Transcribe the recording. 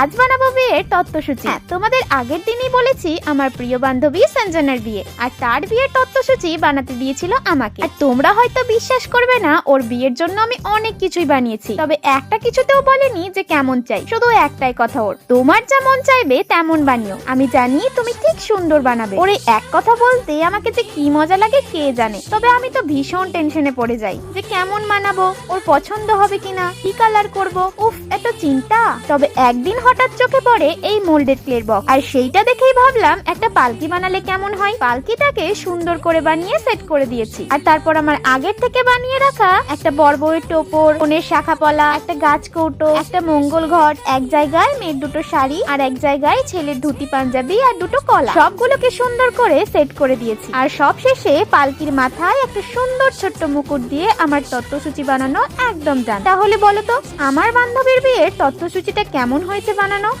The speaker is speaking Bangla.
আজ বানাবো বিয়ের তত্ত্বসূচি। হ্যাঁ, তোমাদের আগের দিনই বলেছি আমার প্রিয় বান্ধবী সঞ্জনার বিয়ে। আর তার বিয়ের তত্ত্বসূচি বানাতে দিয়েছিল আমাকে। আর তোমরা হয়তো বিশ্বাস করবে না ওর বিয়ের জন্য আমি অনেক কিছুই বানিয়েছি। তবে একটা কিছুতেও বলেনি যে কেমন চাই। শুধু একটাই কথা ওর। তোমার যা মন চাইবে তেমন বানিও। আমি জানি তুমি ঠিক সুন্দর বানাবে। ওরে এক কথা বলতে আমাকে যে কি মজা লাগে কে জানে। তবে আমি তো ভীষণ টেনশনে পড়ে যাই। যে কেমন বানাবো ওর পছন্দ হবে কিনা? কি কালার করব? উফ এত চিন্তা। তবে একদিন হঠাৎ চোখে পড়ে এই মোল্ডেড ক্লের বক্স আর সেইটা দেখেই ভাবলাম একটা পালকি বানালে কেমন হয়? পালকিটাকে সুন্দর করে বানিয়ে সেট করে দিয়েছি। আর তারপর আমার আগের থেকে বানিয়ে রাখা একটা বড়বড়ের টোপর কোণের শাখা পলা একটা গাছ কৌটো একটা মঙ্গল ঘট, এক জায়গায় মেয়ের দুটো শাড়ি আর এক জায়গায় ছেলের ধুতি, পাঞ্জাবি আর দুটো কলা। সবগুলোকে সুন্দর করে সেট করে দিয়েছি। আর সব শেষে পালকির মাথায় একটা সুন্দর ছোট্ট মুকুট দিয়ে আমার তত্ত্বসূচি বানানো একদম জান তাহলে বলো তো, আমার বান্ধবীর বিয়ের তত্ত্বসূচিটা কেমন হয়েছে বানানো?